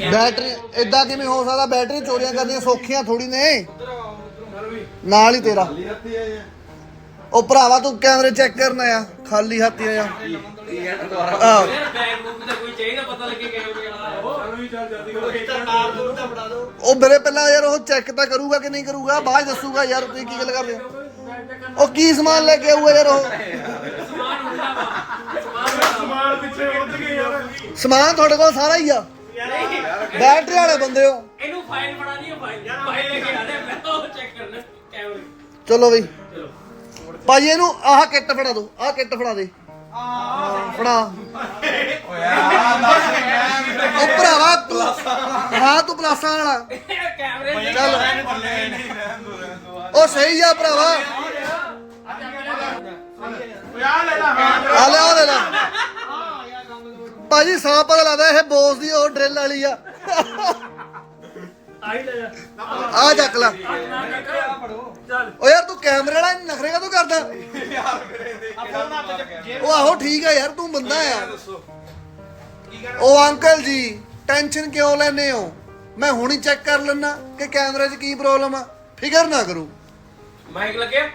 Battery ਇਦਾਂ ਕਿਵੇਂ ਹੋ ਸਕਦਾ? ਬੈਟਰੀ ਚੋਰੀਆਂ ਕਰਨੀਆਂ ਸੌਖੀਆਂ ਥੋੜੀ ਨੇ। ਨਾਲ ਹੀ ਤੇਰਾ। ਉਹ ਭਰਾਵਾ, ਤੂੰ ਕੈਮਰੇ ਚੈੱਕ ਕਰਨਾ ਆ ਖਾਲੀ ਹੱਥ ਹੀ ਆ। ਉਹ ਮੇਰੇ ਪਹਿਲਾਂ ਯਾਰ ਉਹ ਚੈੱਕ ਤਾਂ ਕਰੂਗਾ ਕਿ ਨਹੀਂ ਕਰੂਗਾ? ਬਾਅਦ ਦੱਸੂਗਾ ਯਾਰ ਤੁਸੀਂ ਕੀ ਗੱਲ ਕਰਦੇ ਹੋ। ਉਹ ਕੀ ਸਮਾਨ ਲੈ ਕੇ ਆਊਗਾ ਯਾਰ ਉਹ? ਸਮਾਨ ਪਿੱਛੇ ਉੱਧ ਗਏ ਯਾਰ ਸਮਾਨ ਤੁਹਾਡੇ ਕੋਲ ਸਾਰਾ ਹੀ ਆ। ਬੈਟਰੀ ਵਾਲੇ ਬੰਦੇ ਹੋ। ਇਹਨੂੰ ਫਾਈਲ ਬਣਾ ਦਿਓ ਫਾਈਲ ਫਾਈਲ ਲੈ ਕੇ ਆ ਰਿਹਾ ਮੈਂ ਉਹ ਚੈੱਕ ਕਰਨਾ ਕੈਮਰੇ ਚਲੋ ਬਈ। ਚਲੋ। ਭਾਜੀ ਇਹਨੂੰ ਆਹ ਕਿੱਟ ਫੜਾ ਦੋ ਆਹ ਕਿੱਟ ਫੜਾ ਦੇ। ਫੜਾ। ਉਹ ਭਰਾਵਾ ਤੂੰ ਹਾਂ ਤੂੰ ਪਲਾਸਾਂ ਵਾਲਾ। ਕੈਮਰੇ ਚੱਲ। ਉਹ ਸਹੀ ਆ ਭਰਾਵਾ। ਯਾਰ ਲੈ ਲਾ ਆ ਲੈ ਆ ਲੈ ਲੈ। ਭਾਜੀ ਸਾਹ ਪਤਾ ਲੱਗਦਾ ਇਹ ਬੋਸ ਦੀ ਉਹ ਡਰਿਲ ਵਾਲੀ ਆ। ਆਈ ਲੈ ਜਾ। ਆ ਚੱਕ ਲੈ। ਚੱਲ। ਓ ਯਾਰ ਤੂੰ ਕੈਮਰੇ ਵਾਲਾ ਨਖਰੇ ਕਾ ਤੂੰ ਕਰਦਾ ਉਹ ਆਹੋ ਠੀਕ ਆ ਯਾਰ ਤੂੰ ਬੰਦਾ ਆ। ਉਹ ਅੰਕਲ ਜੀ ਟੈਨਸ਼ਨ ਕਿਉਂ ਲੈਨੇ ਹੋ? ਮੈਂ ਹੁਣੀ ਚੈੱਕ ਕਰ ਲੈਣਾ ਕਿ ਕੈਮਰੇ 'ਚ ਕੀ ਪ੍ਰੋਬਲਮ ਆ। ਫਿਕਰ ਨਾ ਕਰੋ। ਮਾਈਕ ਲੱਗਿਆ?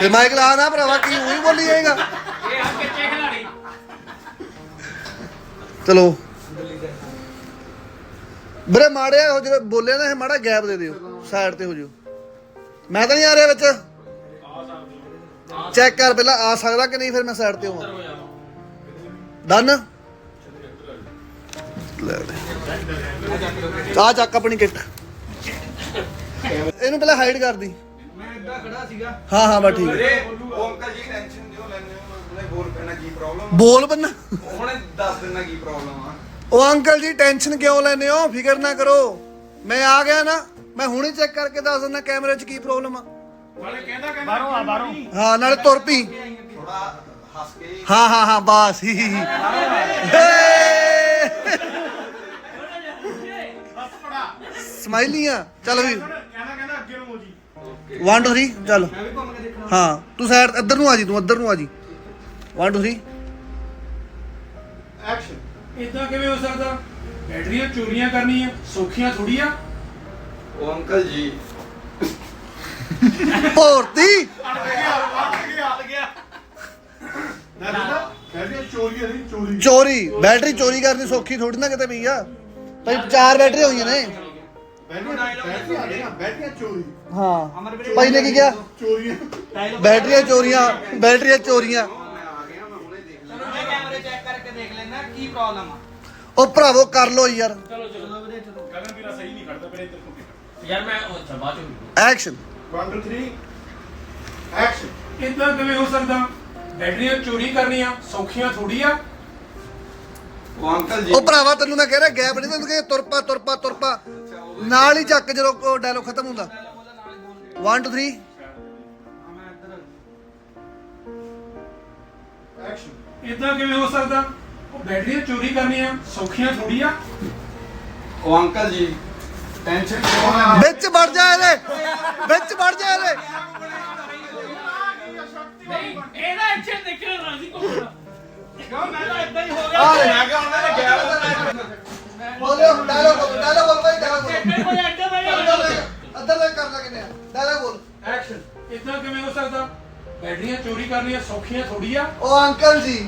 ਤੇ ਮਾਈਕ ਲਾ ਨਾ ਭਰਾਵਾ ਕੀ ਉਹੀ ਬੋਲੀ ਜਾਏਗਾ। ਇਹ ਆ ਕੱਚੇ ਖਿਲਾੜੀ ਚਲੋ। ਵੀਰੇ ਮਾੜਿਆ ਉਹ ਜਿਹੜਾ ਬੋਲਿਆ ਨਾ ਇਹ ਮਾੜਾ ਗੈਪ ਦੇ ਦਿਓ ਸਾਈਡ ਤੇ ਹੋ ਜਾਓ। ਮੈਂ ਤਾਂ ਨਹੀਂ ਆ ਰਿਹਾ ਵਿੱਚ। ਚੈੱਕ ਕਰ ਪਹਿਲਾਂ ਆ ਸਕਦਾ ਕਿ ਨਹੀਂ ਫਿਰ ਮੈਂ ਸਾਈਡ ਤੇ ਹੋਵਾਂ। ਡਨ ਆ ਚੱਕ ਆਪਣੀ ਕਿੱਟ। ਇਹਨੂੰ ਪਹਿਲਾਂ ਹਾਈਡ ਕਰ ਦੀ। ਮੈਂ ਇੱਦਾਂ ਖੜਾ ਸੀਗਾ। ਹਾਂ ਹਾਂ ਬਸ ਠੀਕ ਹੈ ਉਹ ਅੰਕਲ ਜੀ ਟੈਨਸ਼ਨ ਦਿਓ ਲੈਣੇ ਉਹਨੇ ਬੋਲ ਪੈਣਾ ਕੀ ਪ੍ਰੋਬਲਮ ਬੋਲ ਬੰਨਾ। ਉਹਨੇ ਦੱਸ ਦੇਣਾ ਕੀ ਪ੍ਰੋਬਲਮ ਆ। ਉਹ ਅੰਕਲ ਜੀ ਟੈਨਸ਼ਨ ਕਿਉਂ ਲੈਨੇ ਹੋ? ਫਿਕਰ ਨਾ ਕਰੋ। ਮੈਂ ਆ ਗਿਆ ਨਾ ਮੈਂ ਹੁਣੇ ਚੈੱਕ ਕਰਕੇ ਦੱਸ ਦਿੰਦਾ ਕੈਮਰੇ 'ਚ ਕੀ ਪ੍ਰੋਬਲਮ ਆ। ਵਾਲੇ ਕਹਿੰਦਾ ਕਹਿੰਦਾ ਬਾਹਰੋਂ ਆ ਬਾਹਰੋਂ। ਹਾਂ ਨਾਲੇ ਤੁਰ ਪਈ। ਥੋੜਾ ਹੱਸ ਕੇ ਹਾਂ। ਹਾਂ ਹਾਂ ਬਾਸ। ਹੀ। ਸਮਾਈਲੀਆਂ ਚੱਲ ਵੀ। ਕਹਿੰਦਾ ਕਹਿੰਦਾ ਅੱਗੇ ਨੂੰ ਹੋ ਜੀ। 1 2 3 ਚੱਲ। ਹਾਂ ਤੂੰ ਸਾਈਡ ਇੱਧਰ ਨੂੰ ਆ ਜੀ ਤੂੰ ਇੱਧਰ ਨੂੰ ਆ ਜੀ। 1 2 3 ਐਕਸ਼ਨ ਇਦਾਂ ਕਿਵੇਂ ਹੋ ਸਕਦਾ? ਬੈਟਰੀਆਂ ਚੋਰੀਆਂ ਕਰਨੀਆਂ ਸੌਖੀਆਂ ਥੋੜੀ ਆ ਉਹ ਅੰਕਲ ਜੀ। ਭੋਰਤੀ! ਅੜ ਗਿਆ ਅੜ ਗਿਆ ਅੜ ਗਿਆ ਨਾ ਨਾ ਬੈਟਰੀਆਂ ਚੋਰੀ ਨਹੀਂ ਚੋਰੀ ਚੋਰੀ ਬੈਟਰੀ ਚੋਰੀ ਕਰਨੀ ਸੌਖੀ ਥੋੜੀ ਨਾ ਕਿਤੇ ਪਈ ਆ ਭਾਈ ਚਾਰ ਬੈਟਰੀ ਹੋਈਆਂ ਨੇ। ਬੈਟਰੀਆਂ ਬੈਟਰੀਆਂ ਚੋਰੀ ਹਾਂ। ਭਾਈ ਨੇ ਕੀ ਕਿਹਾ? ਚੋਰੀਆਂ ਬੈਟਰੀਆਂ ਚੋਰੀਆਂ ਬੈਟਰੀਆਂ ਚੋਰੀਆਂ ਮੈਂ ਆ ਗਿਆ ਮੈਂ ਹੁਣੇ ਦੇਖ ਲਿਆ ਮੈਂ ਕੈਮਰੇ ਚੈੱਕ ਕਰਕੇ ਦੇਖ ਲੈਣਾ ਉਹ ਭਰਾਵੋ ਕਰ ਲੋ ਯਾਰ। ਚਲੋ ਚਲੋ। ਵੀਰੇ ਚਲੋ ਗਗਨ ਵੀਰਾ ਸਹੀ ਨਹੀਂ ਖੜਦਾ ਮੇਰੇ ਇੱਧਰ ਕੋਲ ਯਾਰ ਮੈਂ ਉਹ ਅੱਛਾ ਬਾਅਦ ਚ ਐਕਸ਼ਨ 1 2 3 ਐਕਸ਼ਨ ਇਦਾਂ ਕਿਵੇਂ ਹੋ ਸਕਦਾ? ਬੈਟਰੀਆਂ ਚੋਰੀ ਕਰਨੀਆਂ ਸੌਖੀਆਂ ਥੋੜੀ ਆ। ਉਹ ਅੰਕਲ ਜੀ। ਉਹ ਭਰਾਵਾ ਤੈਨੂੰ ਮੈਂ ਕਹਿ ਰਿਹਾ ਗੈਪ ਨਹੀਂ ਤੈਨੂੰ ਤੁਰਪਾ ਤੁਰਪਾ ਤੁਰਪਾ। ਨਾਲ ਹੀ ਚੱਕ ਜਦੋਂ ਡਾਇਲੋਗ ਖਤਮ ਹੁੰਦਾ। 1 2 3 ਮੈਂ ਇੱਧਰ ਐਕਸ਼ਨ ਇਦਾਂ ਕਿਵੇਂ ਹੋ ਸਕਦਾ? ਬੈਟਰੀਆਂ ਚੋਰੀ ਕਰਨੀਆਂ ਸੌਖੀਆਂ ਥੋੜੀ ਆ ਉਹ ਅੰਕਲ ਜੀ ਟੈਨਸ਼ਨ ਕਿਉਂ ਲੈਣਾ ਵਿੱਚ ਵੜ ਜਾ ਇਹਦੇ ਵਿੱਚ ਵੜ ਜਾ ਇਹਦੇ ਨਹੀਂ ਇਹਦਾ ਐਕਸ਼ਨ ਦੇਖਣਾ ਰਾਜ਼ੀ ਕੋਲ ਕਿਉਂ ਮੈਂ ਤਾਂ ਇਦਾਂ ਹੀ ਹੋ ਆ ਲੈ ਮੈਂ ਕਿਹਾ ਉਹਨਾਂ ਨੇ ਗਿਆ ਬੋਲੋ ਡਾਇਲੋਗ ਬੋਲ ਡਾਇਲੋਗ ਬੋਲ ਭਾਈ ਡਾਇਲੋਗ ਬੋਲ ਮੇਰੇ ਕੋਲ ਅੱਡੇ ਬਈ ਅੱਧਰ ਲੈ ਕਰ ਕਿਨੇ ਡਾਇਲੋਗ ਬੋਲ ਐਕਸ਼ਨ ਇਦਾਂ ਕਿਵੇਂ ਹੋ ਸਕਦਾ ਬੈਟਰੀਆਂ ਚੋਰੀ ਕਰਨੀਆਂ ਸੌਖੀਆਂ ਥੋੜੀ ਆ ਉਹ ਅੰਕਲ ਜੀ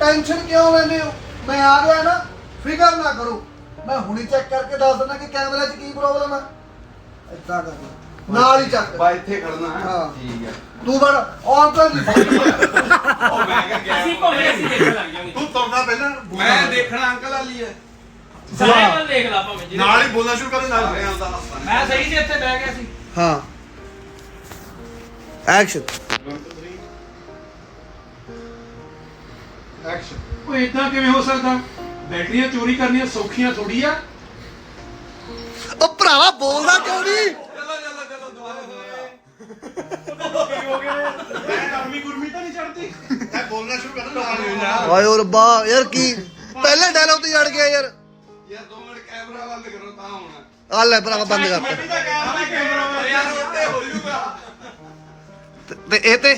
ਟੈਨਸ਼ਨ ਕਿਉਂ ਲੈਂਦੇ ਹੋ? ਮੈਂ ਆ ਗਿਆ ਨਾ ਫਿਕਰ ਨਾ ਕਰੋ। ਮੈਂ ਹੁਣੀ ਚੈੱਕ ਕਰਕੇ ਦੱਸ ਦਿੰਦਾ ਕਿ ਕੈਮਰੇ 'ਚ ਕੀ ਪ੍ਰੋਬਲਮ ਹੈ ਇੱਦਾਂ ਕਰਨਾ ਨਾਲ ਹੀ ਚੱਕ। ਬਾ ਇੱਥੇ ਖੜਨਾ ਹੈ। ਹਾਂ। ਠੀਕ ਹੈ ਤੂੰ ਬੜ ਅੰਕਲ ਜੀ ਉਹ ਮੈਂ ਕਿਹਾ ਗਿਆ ਅਸੀਂ ਘੁੰਮੇ ਅਸੀਂ ਦੇਖਣ ਲੱਗ ਜਾਵਾਂਗੇ। ਤੂੰ ਤੁਰਦਾ ਪਹਿਲਾਂ ਮੈਂ ਦੇਖਣਾ ਅੰਕਲ ਵਾਲੀ ਹੈ। ਸਾਰੇ ਵੱਲ ਦੇਖ ਲਾ ਭਾਵੇਂ ਜਿਹੜੇ ਨਾਲ ਹੀ ਬੋਲਣਾ ਸ਼ੁਰੂ ਕਰ ਨਾਲ ਮੈਂ ਸਹੀ ਸੀ ਇੱਥੇ ਬਹਿ ਗਿਆ ਸੀ। ਹਾਂ। ਐਕਸ਼ਨ ਐਕਸ਼ਨ ਉਹ ਇਦਾਂ ਕਿਵੇਂ ਹੋ ਸਕਦਾ? ਬੈਟਰੀਆਂ ਚੋਰੀ ਕਰਨੀਆਂ ਸੌਖੀਆਂ ਥੋੜੀ ਆ। ਉਹ ਭਰਾਵਾ ਬੋਲਦਾ ਕਿਉਂ ਨਹੀਂ? ਚਲੋ ਚਲੋ ਚਲੋ ਦੁਬਾਰਾ ਕੀ ਹੋ ਗਿਆ ਮੈਂ ਗਰਮੀ ਗੁਰਮੀ ਤਾਂ ਨਹੀਂ ਚੜਦੀ ਮੈਂ ਬੋਲਣਾ ਸ਼ੁਰੂ ਕਰ ਦਿੰਦਾ ਓਏ ਓ ਰੱਬਾ ਯਾਰ ਕੀ? ਪਹਿਲੇ ਡਾਇਲੋਗ ਤੇ ਜੜ ਗਿਆ ਯਾਰ। ਯਾਰ ਦੋ ਮਿੰਟ ਕੈਮਰਾ ਬੰਦ ਕਰੋ ਤਾਂ ਹੋਣਾ। ਆ ਲੈ ਭਰਾਵਾ ਬੰਦ ਕਰ। ਤਾਂ ਕੈਮਰਾ ਯਾਰ ਉੱਤੇ ਹੋ ਜੂਗਾ ਤੇ ਇਹ ਤੇ